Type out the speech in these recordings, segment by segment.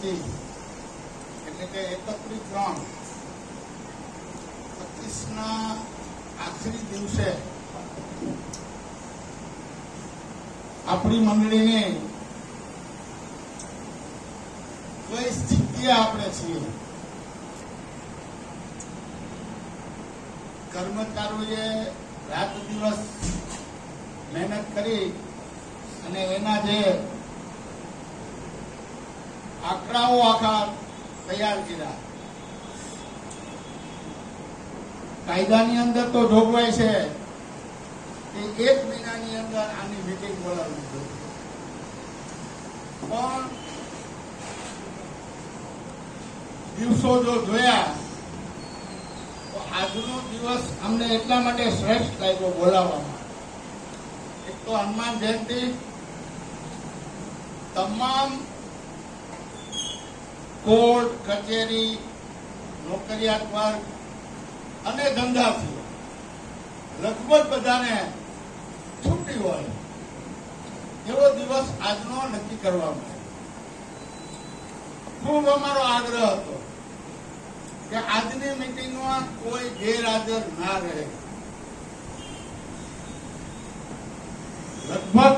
પચીસ એટલે કે એકત્રીસ ત્રણ પચીસના આખરી દિવસે આપણી મંડળીને કઈ સ્થિતિએ આપણે છીએ? કર્મચારીઓએ રાત દિવસ મહેનત કરી અને એના જે આંકડાઓ આખા તૈયાર કર્યા. કાયદાની અંદર તો જોગવાઈ છે. કે એક મહિનાની અંદર આની મિટિંગ બોલાવવી જોઈએ. પણ દિવસો જો જોયા, તો આજનો દિવસ અમને એટલા માટે શ્રેષ્ઠ લાગ્યો બોલાવવામાં. એક તો હનુમાન જયંતિ, તમામ કોર્ટ, કચેરી, નોકરિયાત વર્ગ અને ધંધાથી લગભગ બધાને છૂટી હોય. એવો દિવસ આજનો નક્કી કરવામાં આવ્યો ખૂબ અમારો આગ્રહ હતો કે આજની મિટિંગમાં કોઈ ગેરહાજર ના રહે. લગભગ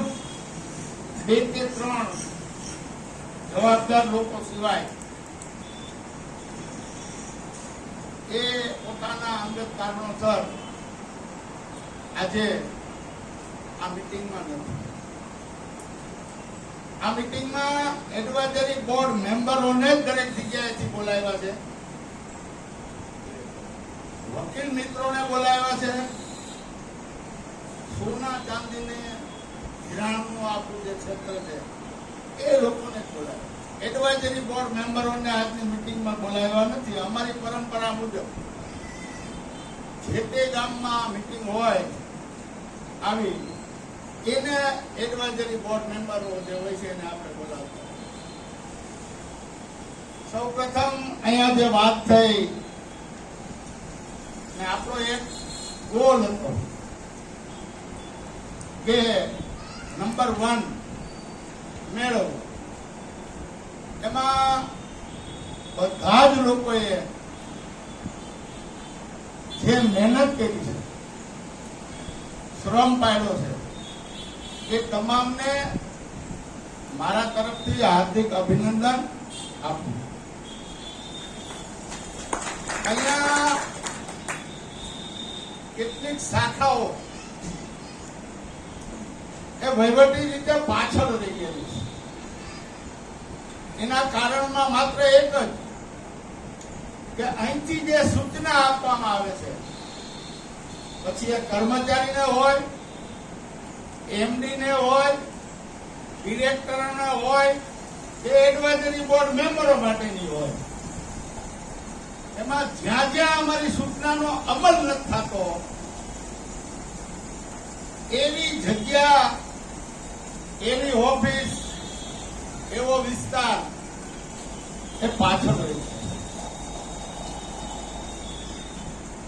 બે કે ત્રણ જવાબદાર લોકો સિવાય એ પોતાના અંગત કારણોસર આજે આ મિટિંગમાં નથી. આ મિટિંગમાં એડવાઇઝરી બોર્ડ મેમ્બરોને જ દરેક જગ્યાએથી બોલાવ્યા છે. વકીલ મિત્રોને બોલાવ્યા છે. સોના ચાંદીને ધિરાણનું આપણું જે ક્ષેત્ર છે, એ લોકોને બોલાવ્યા એડવાઇઝરી બોર્ડ મેમ્બરોને આજની મિટિંગમાં બોલાવ્યા નથી. અમારી પરંપરા મુજબ જે તે ગામમાં મિટિંગ હોય આવી, એને એડવાઇઝરી બોર્ડ મેમ્બરો જે હોય છે એને આપણે બોલાવતા સૌ પ્રથમ અહીંયા જે વાત થઈ, ને આપણો એક ગોલ હતો કે નંબર વન મેળવવો. એમાં બધા જ લોકોએ જે મહેનત કરી છે, શ્રમ પાડ્યો છે, એ તમામને મારા તરફથી હાર્દિક અભિનંદન આપું. અહીંયા કેટલીક શાખાઓ એ વહીવટી રીતે પાછળ રહી ગયેલી છે. એના કારણમાં માત્ર એક જ કે અહીંથી જે સૂચના આપવામાં આવે છે, પછી એ કર્મચારીને હોય, એમડીને હોય, ડિરેક્ટરને હોય કે એડવાઇઝરી બોર્ડ મેમ્બરો માટેની હોય. એમાં જ્યાં જ્યાં અમારી સૂચનાનો અમલ નથી થતો, એવી જગ્યા એવી ઓફિસ એવો વિસ્તાર એ પાછળ રહ્યું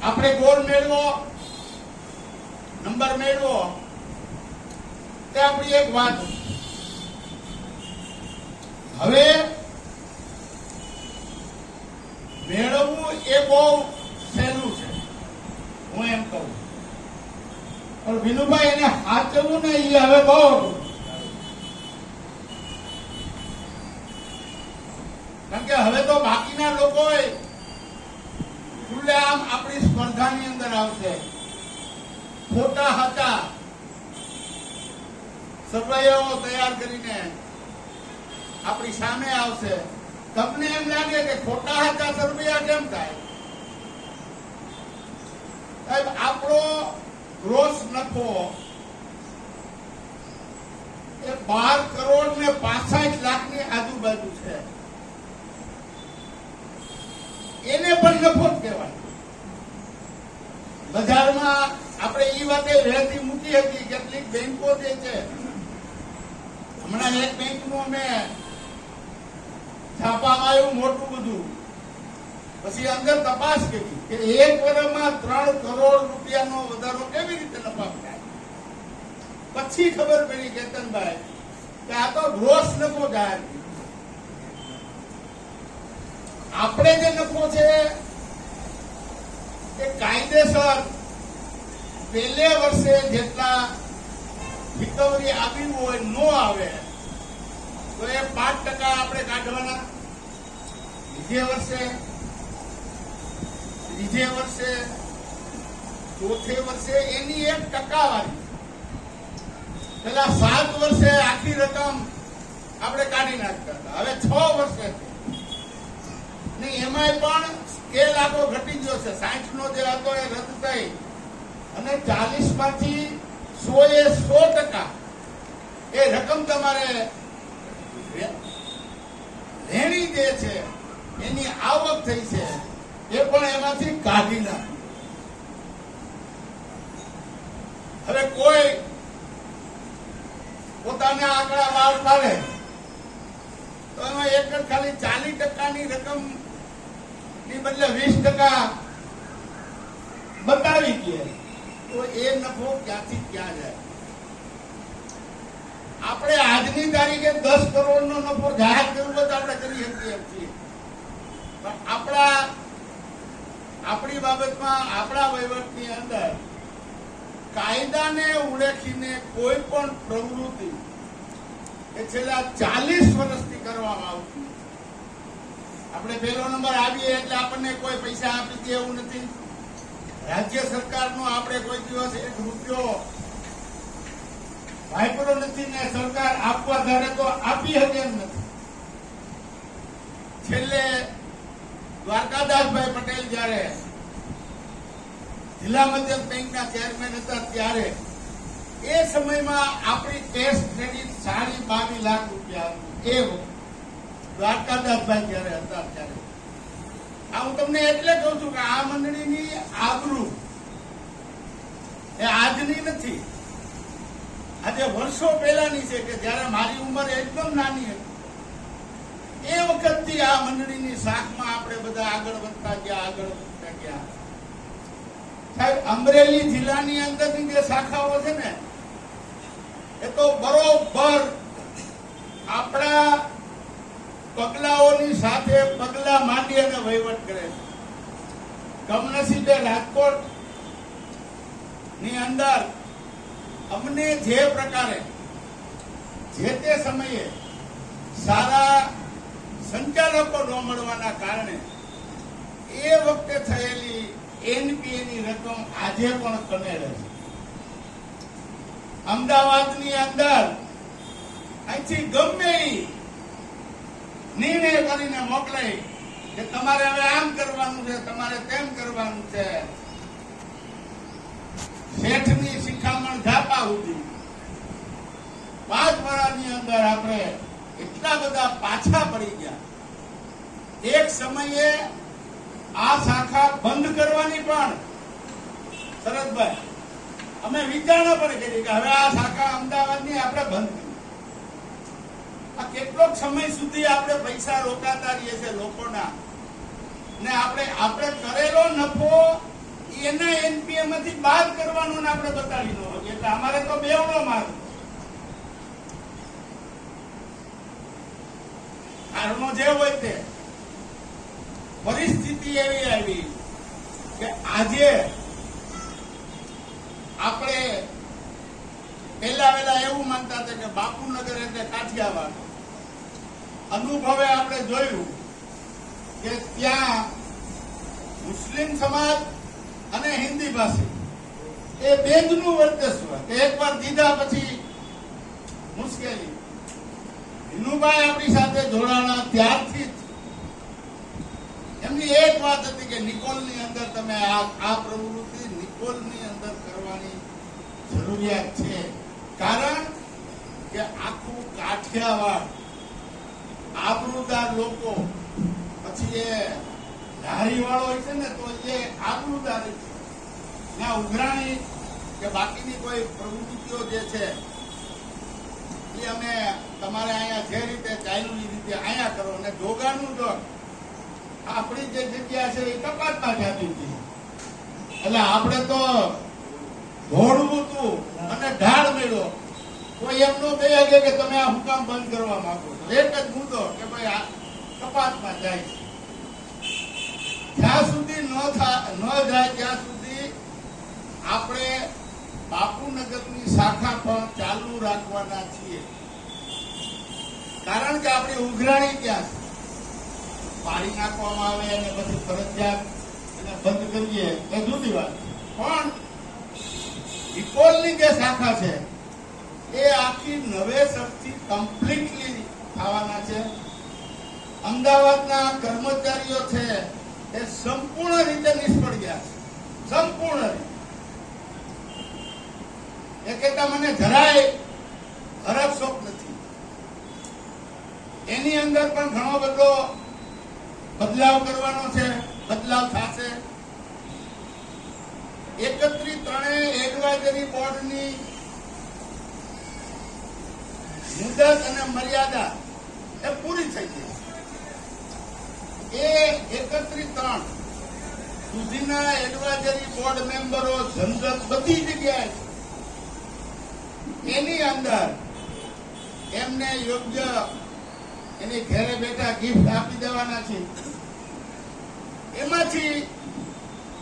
આપણે ગોલ મેળવો નંબર મેળવો, તે આપણી એક વાત હવે મેળવવું એ બહુ સહેલું છે, હું એમ કહું. પણ વિનુભાઈ એને સાચવવું ને એ હવે બહુ અઘરું. કારણ કે હવે તો બાકીના લોકો ખુલ્લેઆમ આપણી સ્પર્ધાની અંદર આવશે. ખોટા હતા. સર્વૈયાઓ તૈયાર કરીને આપણી સામે આવશે. તમને એમ લાગે કે ખોટા હતા સર્વૈયા કેમ થાય? આપણો ગ્રોસ નફો એ બાર કરોડ ને પાસઠ લાખની આજુબાજુ છે. એને પણ નફો જ કહેવાય. બજારમાં આપણે એ વાતે વહેતી મૂકી હતી, કેટલીક બેંકો જે છે. હમણાં એક બેંકનું અમે છાપામાં આવ્યું મોટું બધું. પછી અંદર તપાસ કરી કે એક વર્ષમાં ત્રણ કરોડ રૂપિયાનો વધારો કેવી રીતે નફા થાય. પછી ખબર પડી કેતનભાઈ કે આ તો ગ્રોસ નફો જાહેર. આપણે જે નફો છે, એ કાયદેસર પહેલે વર્ષે જેટલા રિકવરી આવી હોય, નો આવે, તો એ પાંચ ટકા આપણે કાઢવાના. બીજે વર્ષે, ત્રીજે વર્ષે, ચોથે વર્ષે એની એક ટકાવારી. પેલા સાત વર્ષે આખી રકમ આપણે કાઢી નાખતા હતા. હવે છ વર્ષે એમાંય પણ સ્કેલ આખો ઘટી ગયો છે. સાઠ નો જે હતો એ રદ થઈ. અને ચાલીસમાંથી સો એ સો ટકા એ રકમ તમારે રે- લેણી જે છે, એની આવક થઈ છે, એ પણ એમાંથી કાઢી નાખી. હવે કોઈ પોતાના આંકડા બહાર પાડે, તો એમાં એક જ ખાલી ચાલીસ ટકાની રકમ ની બદલે વીસ ટકા બતાવી દે. તો એ નફો ક્યાંથી ક્યાં જાય? આપણે આજની તારીખે દસ કરોડ નો નફો જાહેર કરવો તો આપણે કરી શકીએ છીએ. પણ આપણા આપણી બાબતમાં આપણા વહીવટની અંદર કાયદાને ઉલેખીને કોઈ પણ પ્રવૃત્તિ એ છેલ્લા ચાલીસ વર્ષથી કરવામાં આવતી આપણે પહેલો નંબર આવીએ એટલે આપણને કોઈ પૈસા આપી દે એવું નથી રાજ્ય સરકારનો આપણે કોઈ દિવસ એક રૂપિયો વાપરો નથી ને સરકાર આપવા ધારે તો આપી શકે એમ નથી છેલ્લે દ્વારકાદાસભાઈ પટેલ જ્યારે જિલ્લા મધ્યમ બેંકના ચેરમેન હતા ત્યારે એ સમયમાં આપણી કેશ ક્રેડિટ સાડી બાવીસ લાખ રૂપિયા એ વખતે. દ્વારકાદાસભાઈ જયારે હતા ત્યારે. આ હું તમને એટલે કહું છું કે આ મંડળીની આબરૂ એ આજની નથી. આજે વર્ષો પહેલાની છે કે જ્યારે મારી ઉંમર એકદમ નાની હતી. એ વખતથી આ મંડળીની શાખમાં આપણે બધા આગળ વધતા ગયા, આગળ વધતા ગયા. સાહેબ, અમરેલી જિલ્લાની અંદરની જે શાખાઓ છે ને, એ તો બરોબર આપણા પગલાઓની સાથે પગલા માંડી અને વહીવટ કરે છે. કમનસીબે રાજકોટની અંદર અમને જે પ્રકારે જે તે સમયે સારા સંચાલકો ન મળવાના કારણે એ વખતે થયેલી એનપીએ ની રકમ આજે પણ કનેડે છે. અમદાવાદની અંદર અહીંથી ગમે નિર્ણય કરીને મોકલાય કે તમારે હવે આમ કરવાનું છે, તમારે તેમ કરવાનું છે. શેઠની શિખામણ ઝાપા સુધી. પાંચ વર્ષની અંદર આપણે એટલા બધા પાછા પડી ગયા. એક સમયે આ શાખા બંધ કરવાની પણ શરદભાઈ અમે વિચારણા પણ કરી કે હવે આ શાખા અમદાવાદની આપણે બંધ આ કેટલોક સમય સુધી આપણે પૈસા રોકાતા રહીએ છે લોકોના. ને આપણે આપણે કરેલો નફો એના એનપીએ માંથી બાદ કરવાનો ને આપણે બતાવી દો એટલે અમારે તો બેવડો માર્ગ. કારણો જે હોય તે. પરિસ્થિતિ એવી આવી કે આજે આપણે પહેલા પહેલા એવું માનતા હતા કે બાપુનગર એટલે કાઠિયાવાડ. અનુભવે આપણે જોયું કે ત્યાં મુસ્લિમ સમાજ અને હિન્દી ભાષી એ બેંકનું વર્ચસ્વ કે એકવાર દીધા પછી મુશ્કેલી. વિનુભાઈ આપણી સાથે જોડાણા ત્યારથી જ. એમની એક વાત હતી કે નિકોલની અંદર તમે આ પ્રવૃત્તિ નિકોલની અંદર કરવાની જરૂરિયાત છે. કારણ કે આખું કાઠિયાવાડ આબરૂદાર લોકો. પછી એ ધારી વાળો હોય છે ને, તો એ આબરૂદાર ઉઘરાણી કે બાકીની કોઈ પ્રવૃત્તિઓ જે છે, એ અમે તમારે અહીંયા જે રીતે ચાલ્યું એ રીતે અહીંયા કરો. અને જોગાનું જો આપણી જે જગ્યા છે એ કપાતમાં જતી હતી. એટલે આપણે તો ઘોડવું હતું અને ઢાળ મેળવો કોઈ એમ નો કહી શકે કે તમે આ હુકામ બંધ કરવા માંગો છો. એક જ મુદ્દો કે ભાઈ આ કપાતમાં જાય જ્યાં સુધી ન થાય ન જાય ત્યાં સુધી આપણે બાપુનગરની શાખા પણ ચાલુ રાખવાના છીએ. કારણ કે આપણી ઉઘરાણી ત્યાં છે? પાડી નાખવામાં આવે અને પછી ફરજિયાત એને બંધ કરીએ. એ જુદી વાત પણ ઇકોલની જે શાખા છે એ આખી નવેસરથી કમ્પ્લીટલી થવાના છે. અમદાવાદના કર્મચારીઓ છે એ સંપૂર્ણ રીતે નિષ્ફળ ગયા છે. સંપૂર્ણ રીતે. એ કહેતા મને જરાય ખરાબ શોખ નથી. એની અંદર પણ ઘણો બધો બદલાવ કરવાનો છે, બદલાવ થશે. એકત્રીસ ત્રણેય એડવાઇઝરી બોર્ડની મુદત અને મર્યાદા એ પૂરી થઈ ગઈ. એ એકત્રીસ સુધીના એડવાઇઝરી બોર્ડ મેમ્બરો જનરલ બધી જગ્યાએ એની અંદર એમને યોગ્ય એની ઘરે બેઠા ગિફ્ટ આપી દેવાના છે. એમાંથી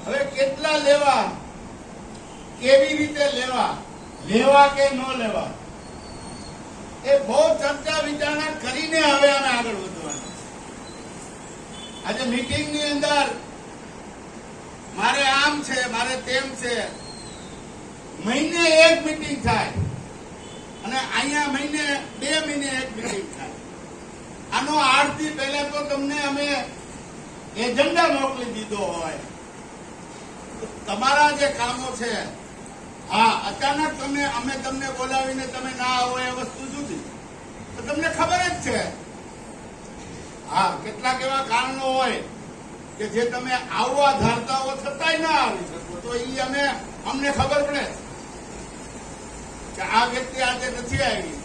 હવે કેટલા લેવા, કેવી રીતે લેવા લેવા કે ન લેવા? એ બહુ ચર્ચા વિચારણા કરીને હવે અમે આગળ વધવાના. આજે મીટિંગની અંદર મારે આમ છે, મારે તેમ છે. મહિને એક મીટિંગ થાય અને અહીંયા મહિને બે મહિને એક મીટિંગ થાય. આનો આઠથી પહેલા તો તમને અમે એજન્ડા મોકલી દીધો હોય. તમારા જે કામો છે, હા, અચાનક તમે, અમે તમને બોલાવીને તમે ના આવો એ વસ્તુ તો તમને ખબર જ છે. હા, કેટલાક એવા કારણો હોય કે જે તમે આવવા ધારતા હો છતાંય ના આવી શકો. તો એ અમે, અમને ખબર પડે કે આ વ્યક્તિ આજે નથી આવી.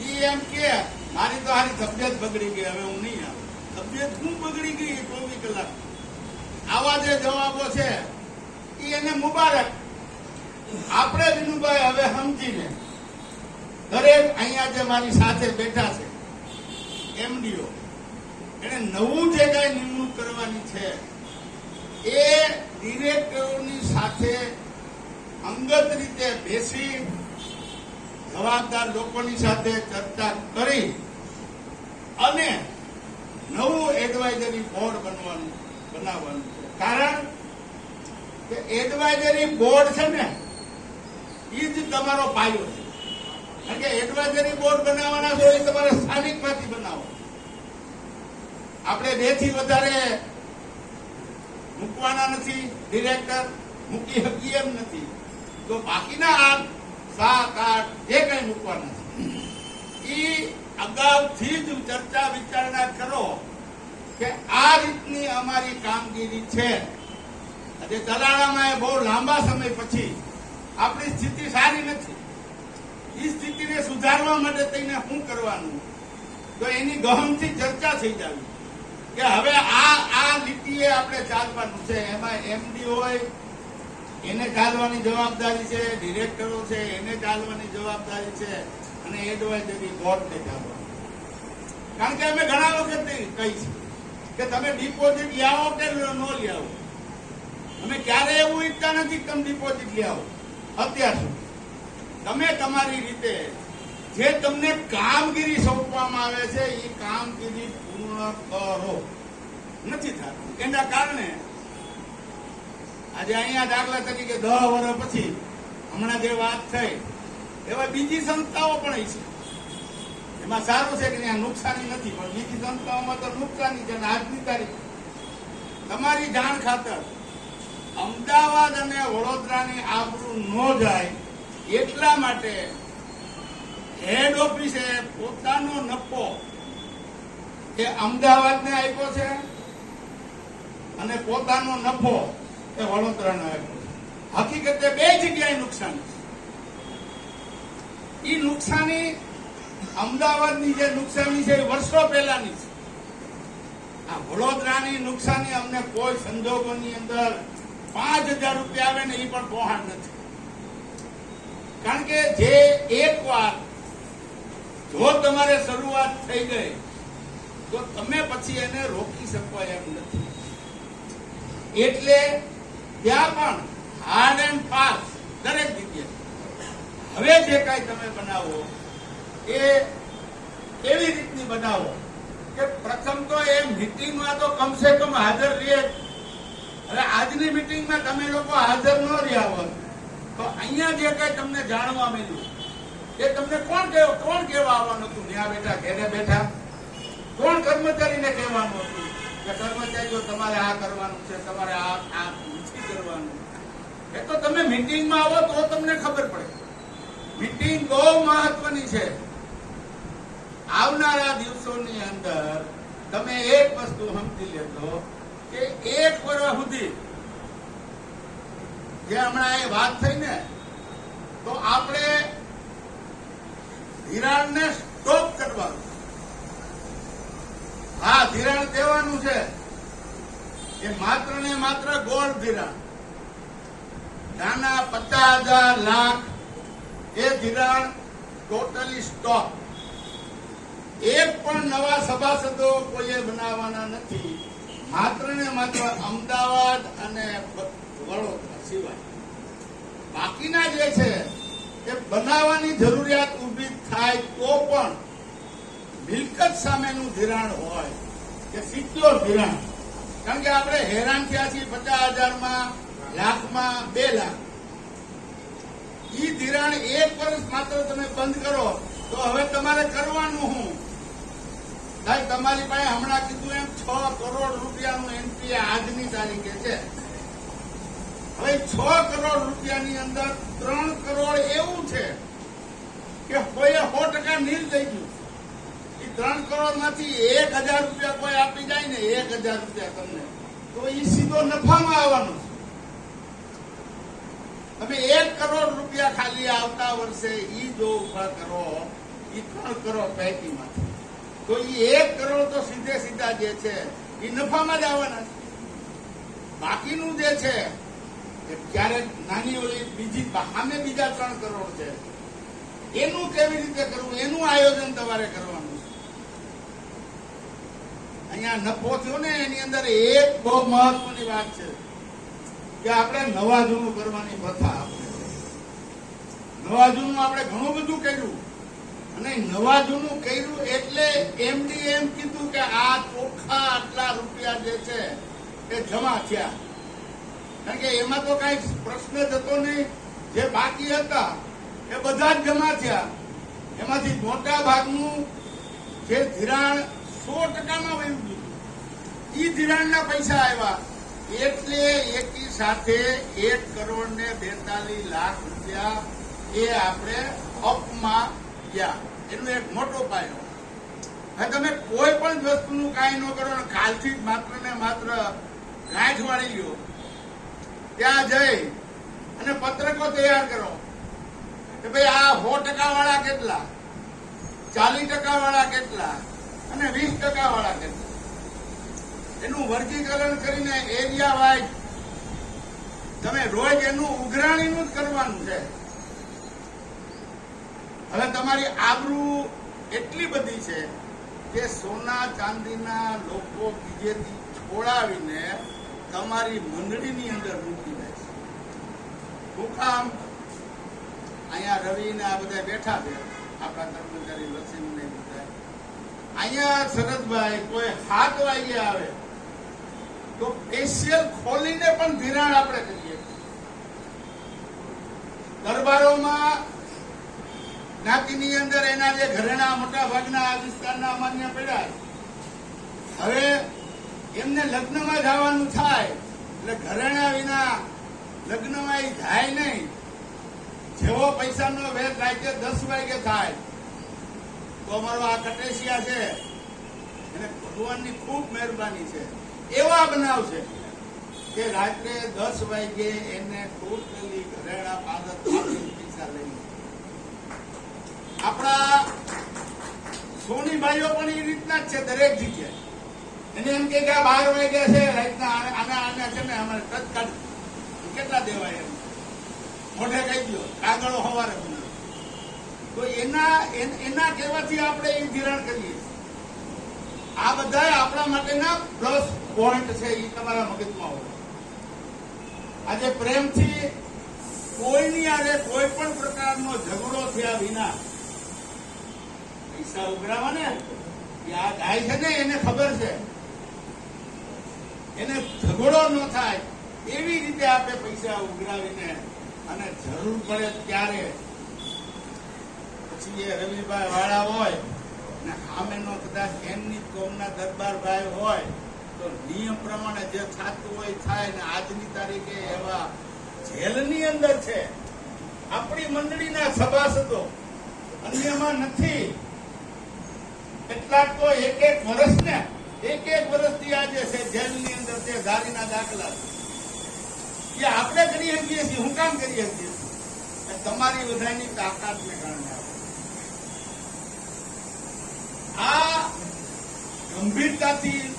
એ એમ કે, મારી તો હારી તબિયત બગડી ગઈ, હવે હું નહીં આવું. તબિયત શું બગડી ગઈ ચોવીસ કલાક? આવા જે જવાબો છે એ એને મુબારક. આપણે વિનુભાઈ હવે સમજીને દરેક અહીંયા જે મારી સાથે બેઠા છે, એમડીઓ એને નવું જે કઈ નિમણૂક કરવાની છે, એ ડિરેક્ટરોની સાથે અંગત રીતે બેસી જવાબદાર લોકોની સાથે ચર્ચા કરી અને નવું એડવાઇઝરી બોર્ડ બનવાનું, બનાવવાનું છે. કારણ કે એડવાઇઝરી બોર્ડ છે ને એ જ તમારો પાયો છે. કે એડવાઇઝરી બોર્ડ બનાવવાના છો, એ તમારે સ્થાનિકમાંથી બનાવો. આપણે બેથી વધારે મૂકવાના નથી ડિરેક્ટર મૂકી શકીએ એમ નથી. તો બાકીના આઠ, સાત, આઠ, જે કઈ મૂકવાના છે. એ અગાઉથી જ ચર્ચા વિચારણા કરો કે આ રીતની અમારી કામગીરી છે. આજે તલાળામાં બહુ લાંબા સમય પછી આપણી સ્થિતિ સારી નથી. એ સ્થિતિને સુધારવા માટે થઈને શું કરવાનું? તો એની ગહનથી ચર્ચા થઈ જાવી. કે હવે આ આ લીટીએ આપણે ચાલવાનું છે. એમાં એમડી હોય, એને ચાલવાની જવાબદારી છે, ડિરેક્ટરો છે, એને ચાલવાની જવાબદારી છે, અને એડવાઇઝરી બોર્ડને ચાલવાની. કારણ કે અમે ઘણા વખત કહી છે કે તમે ડિપોઝિટ લઈ આવો કે ન લઈ આવો અમે ક્યારે એવું ઈચ્છતા નથી તમે ડિપોઝિટ લઈ અત્યાર સુધી. તમે તમારી રીતે જે તમને કામગીરી સોંપવામાં આવે છે, એ કામગીરી પૂર્ણ કરો. નથી થતું. એના કારણે આજે અહીંયા દાખલા તરીકે દસ વર્ષ પછી હમણાં જે વાત થઈ, એવા બીજી સંસ્થાઓ પણ છે. એમાં સારું છે કે ત્યાં નુકસાની નથી, પણ બીજી સંસ્થાઓમાં તો નુકસાની છે આજની તારીખ. તમારી જાણ ખાતર અમદાવાદ અને વડોદરાની આબરૂ ન જાય એટલા માટે હેડ ઓફિસે પોતાનો નફો એ અમદાવાદને આપ્યો છે અને પોતાનો નફો એ વડોદરાને આપ્યો છે. હકીકતે બે જગ્યાએ નુકસાની છે. એ નુકસાની અમદાવાદની જે નુકસાની છે એ વર્ષો પહેલાની છે. આ વડોદરાની નુકસાની અમને કોઈ સંજોગોની અંદર પાંચ હજાર રૂપિયા આવે ને એ પણ પહોંચ નથી. કારણ કે જે એક વાર જો તમારે શરૂઆત થઈ ગઈ, તો તમે પછી એને રોકી શકો એમ નથી. એટલે ત્યાં પણ હાર્ડ એન્ડ ફાસ્ટ દરેક જગ્યાએ. હવે જે કાંઈ તમે બનાવો, એ એવી રીતની બનાવો કે પ્રથમ તો એ મિટિંગમાં તો કમસે કમ હાજર રહે હવે આજની મીટિંગમાં તમે લોકો હાજર ન રહ્યા હોત. તો અહીંયા જે કઈ તમને જાણવા મળ્યું, એ તમને કોણ કહેવા કોણ કહેવા આવવાનું હતું? ત્યાં બેઠા ઘેરે બેઠા. કોણ કર્મચારીને કહેવાનું હતું? કે કર્મચારીઓ તમારે આ કરવાનું છે, તમારે આ આ નથી કરવાનું એ તો તમે મીટિંગમાં આવો તો તમને ખબર પડે. મીટિંગ બહુ મહત્વની છે. આવનારા દિવસોની અંદર તમે એક વસ્તુ સમજી લેજો કે એક વર્ષ સુધી જે હમણાં એ વાત થઈ ને, તો આપણે ધિરાણને સ્ટોપ કરવાનું. હા, ધિરાણ દેવાનું છે એ માત્ર ને માત્ર ગોળ ધિરાણ. નાના પચાસ હજાર લાખ એ ધિરાણ ટોટલી સ્ટોપ એક પણ નવા સભાસદો કોઈએ બનાવવાના નથી. માત્ર ને માત્ર અમદાવાદ અને વડોદરા. સિવાય. બાકીના જે છે, એ બનાવવાની જરૂરિયાત ઊભી થાય તો પણ મિલકત સામેનું ધિરાણ હોય કે સિક્યોર ધિરાણ. કારણ કે આપણે હેરાન થયા છીએ પચાસ હજારમાં, લાખમાં, બે લાખ. ઈ ધિરાણ એક વર્ષ માત્ર તમે બંધ કરો, તો હવે તમારે કરવાનું હું? સાહેબ, તમારી પાસે હમણાં કીધું એમ છ કરોડ રૂપિયાનું એનપીએ આજની તારીખે છે. હવે છ કરોડ રૂપિયાની અંદર ત્રણ કરોડ એવું છે કે કોઈએ સો ટકા નીલ થઈ ગયું એ ત્રણ કરોડમાંથી એક હજાર રૂપિયા કોઈ આપી જાય ને એક હજાર રૂપિયા તમને. તો એ સીધો નફામાં આવવાનો છે. તમે એક કરોડ રૂપિયા ખાલી આવતા વર્ષે એ જો ઊભા કરો એ ત્રણ કરોડ પૈકીમાંથી. તો એ એક કરોડ તો સીધે સીધા જે છે એ નફામાં જ આવવાના છે. બાકીનું જે છે ક્યારેક નાની ઓલી બીજી સામે બીજા ત્રણ કરોડ છે. એનું કેવી રીતે કરવું? એનું આયોજન તમારે કરવાનું અહીંયા નફો થયો ને એની અંદર એક બહુ મહત્વની વાત છે કે આપણે નવા જૂનું કરવાની પ્રથા આપણે નવા જૂનું આપણે ઘણું બધું કર્યું. અને નવા જૂનું કર્યું એટલે એમડી એમ કીધું કે આ ચોખ્ખા આટલા રૂપિયા જે છે એ જમા થયા. કારણ કે એમાં તો કઈ પ્રશ્ન થતો નહીં. જે બાકી હતા, એ બધા જ જમા થયા. એમાંથી મોટા ભાગનું જે ધિરાણ સો ટકામાં વયું ગયું. એ ધિરાણના પૈસા આવ્યા. એટલે એકી સાથે એક કરોડ ને બેતાલીસ લાખ રૂપિયા એ આપણે અપમાં ગયા. એનું એક મોટો પાયો. હવે તમે કોઈ પણ વસ્તુનું કાંઈ ન કરો કાલથી માત્ર ને માત્ર ગાંઠ વાળી ગયો ત્યાં જઈ અને પત્રકો તૈયાર કરો કે ભાઈ આ સો ટકા વાળા કેટલા? ચાલીસ ટકા વાળા કેટલા? અને વીસ ટકા વાળા કેટલા? એનું વર્ગીકરણ કરીને એરિયા વાઇઝ તમે રોજ એનું ઉઘરાણીનું જ કરવાનું છે. હવે તમારી આબરૂ એટલી બધી છે કે સોના ચાંદીના લોકો બીજેથી છોડાવીને તમારી મંડળીની અંદર મૂકી દે છે. શું કામ અહીંયા રવિ ને આ બધા બેઠા છે. આપણા કર્મચારી વસીમ ને બધા અહીંયા શરદભાઈ કોઈ હાથ વાગે આવે. તો સ્પેશિયલ ખોલીને પણ ધિરાણ આપણે કરીએ દરબારોમાં જ્ઞાતિની અંદર એના જે ઘરેણા મોટા ભાગના આ વિસ્તારના અમાન્ય પડ્યા છે. એમને લગ્નમાં જવાનું થાય. એટલે ઘરેણા વિના લગ્નમાં એ જાય નહીં. જેવો પૈસાનો વેર રાતે દસ વાગે થાય. તો અમારો આ કટેશિયા છે. એને ભગવાનની ખૂબ મહેરબાની છે. એવા બનાવ છે કે રાત્રે દસ વાગે એને ટોટલી ઘરેણા પાદર પૈસા લઈ આપણા સોની ભાઈઓ પણ એ રીતના જ છે દરેક જગ્યાએ. એને એમ કે બાર વાગ્યા છે, રાતના આના આને છે ને અમારે તત્કાળ કેટલા દેવાય એમ? મોઢે કહી દો કાગળો હવારે તો એના એના કહેવાથી આપણે એ ધિરાણ કરીએ. આ બધા આપણા માટેના પ્લસ પોઈન્ટ છે એ તમારા મગજમાં હોય. આજે પ્રેમથી કોઈની આરે કોઈ પણ પ્રકારનો ઝઘડો થયા વિના પૈસા ઉઘરાવા ને આ ગાય છે ને, એને ખબર છે. એને ઝઘડો ન થાય એવી રીતે આપણે પૈસા ઉઘરાવીને અને જરૂર પડે ત્યારે પછી એ રવિભાઈ વાળા હોય ને સામેનો કદાચ એમની કોમના દરબારભાઈ હોય તો નિયમ પ્રમાણે જે થતું હોય થાય ને આજની તારીખે એવા જેલની અંદર છે. આપણી મંડળીના સભાસદો અન્યમાં નથી. કેટલાક તો એક એક વર્ષને એક એક વર્ષથી આજે છે, જેલની અંદર તે ધારીના દાખલા. એ આપણે કરી શકીએ છીએ, હું કામ કરી શકીએ તમારી બધાની તાકાતને કારણે આ ગંભીરતાથી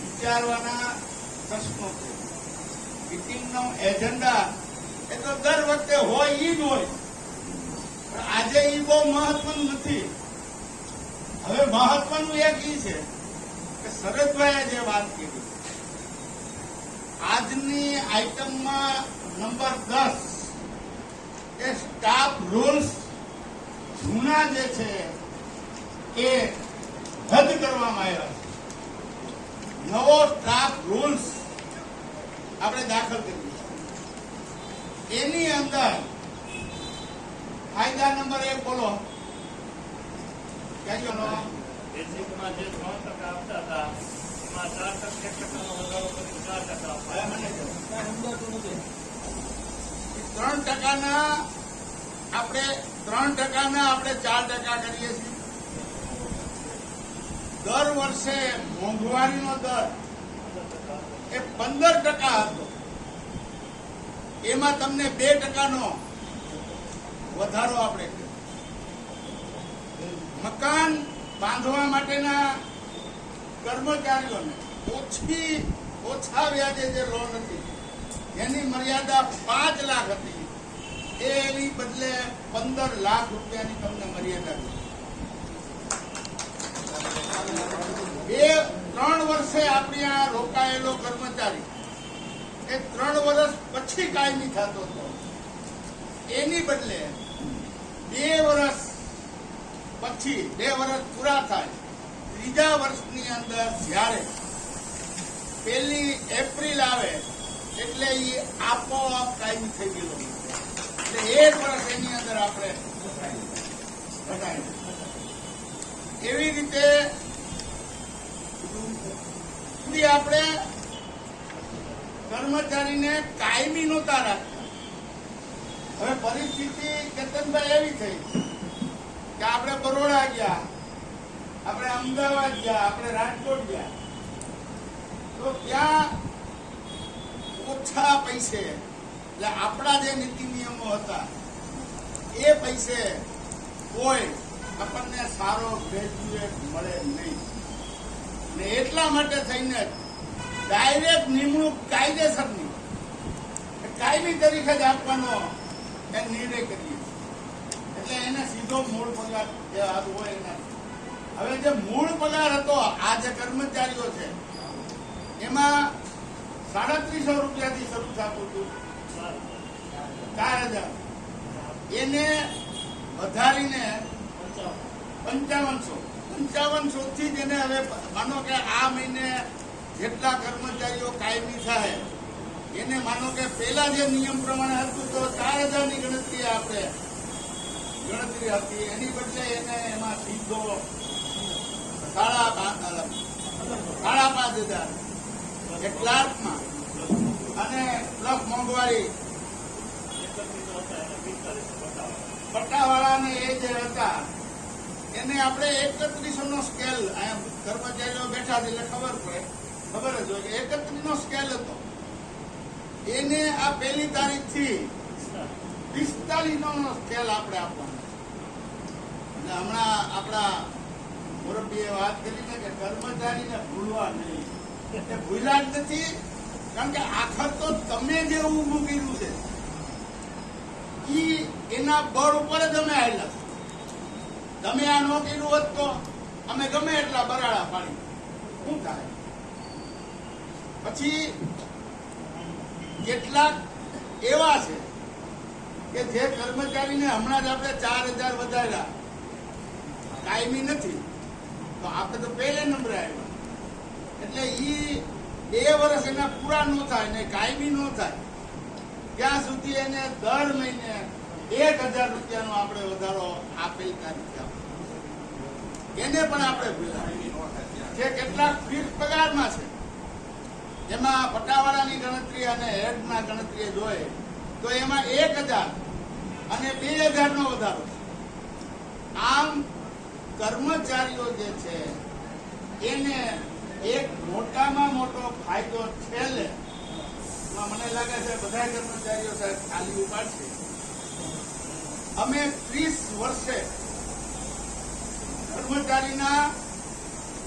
વિચારવાના પ્રશ્નો છે. મિટિંગનો એજન્ડા એ તો દર વખતે હોય એ જ હોય. પણ આજે એ બહુ મહત્વનું નથી. હવે મહત્વનું એક ઈ છે. શરદભાઈએ જે વાત કરી આજની આઈટમમાં નંબર દસ એ સ્ટાફ રૂલ્સ જૂના જે છે એ રદ કરવામાં આવ્યા છે. નવો સ્ટાફ રૂલ્સ આપણે દાખલ કરીએ એની અંદર ફાયદા નંબર એક બોલો. કહેજો નો ત્રણ ટકાના આપણે, ત્રણ ટકાના આપણે ચાર ટકા કરીએ છીએ. દર વર્ષે મોંઘવારીનો દર એ પંદર ટકા હતો. એમાં તમને બે ટકાનો વધારો આપણે મકાન બાંધવા માટેના કર્મચારીઓને ઓછી ઓછા વ્યાજે જે લોન હતી, એની મર્યાદા પાંચ લાખ હતી. એની બદલે પંદર લાખ રૂપિયાની તમને મર્યાદા બે ત્રણ વર્ષે આપણી આ રોકાયેલો કર્મચારી, એ ત્રણ વર્ષ પછી કાયમી થતો હતો. એની બદલે બે વર્ષ પછી બે વર્ષ પૂરા થાય. ત્રીજા વર્ષની અંદર જ્યારે પેલી એપ્રિલ આવે, એટલે એ આપોઆપ કાયમી થઈ ગયેલો. એટલે એક વર્ષ એની અંદર આપણે એવી રીતે આપણે કર્મચારીને કાયમી નહોતા રાખતા. હવે પરિસ્થિતિ કેતનભાઈ એવી થઈ. કે આપણે બરોડા ગયા, આપણે અમદાવાદ ગયા, આપણે રાજકોટ ગયા. તો ત્યાં ઓછા પૈસે, એટલે આપણા જે નીતિ નિયમો હતા, એ પૈસે કોઈ આપણને સારો ગ્રેજ્યુએટ મળે નહીં. ને એટલા માટે થઈને ડાયરેક્ટ નિમણૂક કાયદેસરની, કાયમી તરીકે જ આપવાનો એ નિર્ણય કરીએ. એટલે એને સીધો મૂળ પગાર હોય એના. હવે જે મૂળ પગાર હતો, આ જે કર્મચારીઓ છે, એમાં સાડત્રીસો રૂપિયાથી શરૂ થતું હતું. ચાર હજાર. એને વધારીને પંચાવનસો. પંચાવનસો થી જ એને હવે માનો કે આ મહિને જેટલા કર્મચારીઓ કાયમી થાય, એને માનો કે પેલા જે નિયમ પ્રમાણે હતું, તો ચાર હજારની ગણતરી આપણે ગણતરી હતી. એની બદલે એને એમાં સીધો સાડા સાડા એ ક્લાર્કમાં. અને પ્લસ મોંઘવારી. પટ્ટાવાળાને એ જે હતા. એને આપણે એકત્રીસો નો સ્કેલ અહીંયા કર્મચારીઓ બેઠા છે, એટલે ખબર પડે. ખબર જ હોય કે એકત્રીસ નો સ્કેલ હતો. એને આ પહેલી તારીખથી પિસ્તાલીસ નો સ્કેલ આપણે આપવાનો એટલે હમણાં આપણા મુરબ્બીએ વાત કરી ને કે કર્મચારીને ભૂલવા નહીં. એ ભૂલ્યા જ નથી, કારણ કે આખર તો તમે જે ઊભું કર્યું છે. એના બળ ઉપર જ અમે આવેલા તમે આ ન કર્યું હોત તો અમે ગમે એટલા બરાડા પાડી. શું થાય? પછી કેટલાક એવા છે કે જે કર્મચારીને હમણાં જ આપણે ચાર હજાર વધાર્યા, કાયમી નથી. તો આપણે તો પહેલે નંબરે આવ્યા. એટલે ઈ બે વર્ષ એના પૂરા ન થાય ને કાયમી ન થાય. ત્યાં સુધી એને દર મહિને એક હજાર રૂપિયાનો આપણે વધારો આપેલ તારીખે. એને પણ આપણે જે કેટલાક ફિક્સ પગારમાં છે. એમાં પટાવાળાની ગણતરી અને હેડના ગણતરી જોઈએ તો એમાં એક હજાર અને બે હજારનો વધારો. આમ કર્મચારીઓ જે છે, એને એક મોટામાં મોટો ફાયદો છેલ્લે મને લાગે છે બધા કર્મચારીઓ સાહેબ ખાલી ઉપાડશે. અમે ત્રીસ વર્ષે કર્મચારીના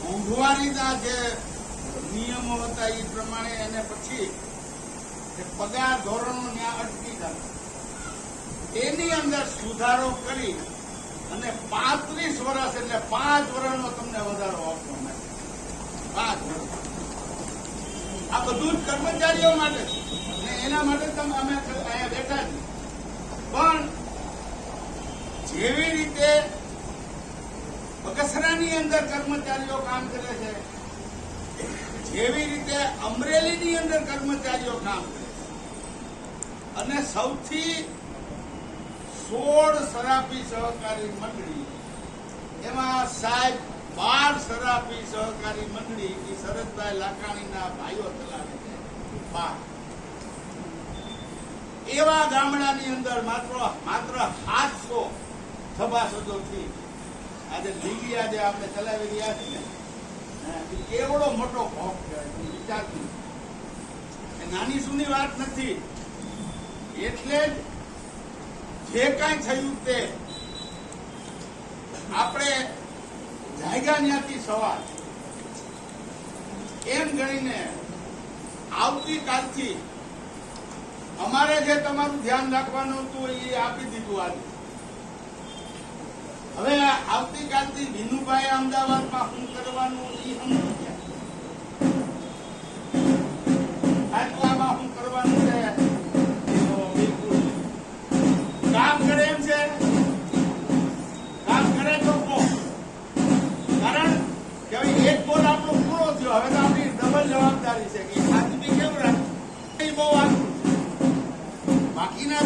મોંઘવારીના જે નિયમો હતા એ પ્રમાણે એને પછી પગાર ધોરણો ત્યાં અટકી ગયા. એની અંદર સુધારો કરી અને પાંત્રીસ વર્ષ એટલે પાંચ વર્ષનો તમને વધારો આપવામાં આવ્યો. પાંચ વર્ષ. આ બધું જ કર્મચારીઓ માટે. અને એના માટે તમે અમે અહીંયા બેઠા છીએ. પણ જેવી રીતે બગસરાની અંદર કર્મચારીઓ કામ કરે છે, જેવી રીતે અમરેલીની અંદર કર્મચારીઓ કામ કરે છે. અને સૌથી સોળ સરાપી સહકારી મંડળી, એમાં સાહેબ બાર સરાપી સહકારી મંડળી એ શરદભાઈ લાખાણીના ભાઈઓ ચલાવે છે. બાર. એવા ગામડાની અંદર માત્ર માત્ર સાતસો સભાસદોથી આજે લીલી આજે આપણે ચલાવી રહ્યા છીએ કેવડો મોટો ભોગ કહેવાય એ નાની સુની વાત નથી. એટલે જ જે કાંઈ થયું તે આપણે જાયગા ન્યાથી સવાર એમ ગણીને આવતીકાલથી અમારે જે તમારું ધ્યાન રાખવાનું હતું એ આપી દીધું આજે. હવે આવતીકાલથી ભીનુભાઈ અમદાવાદમાં શું કરવાનું એ સમજો Escobar, máquina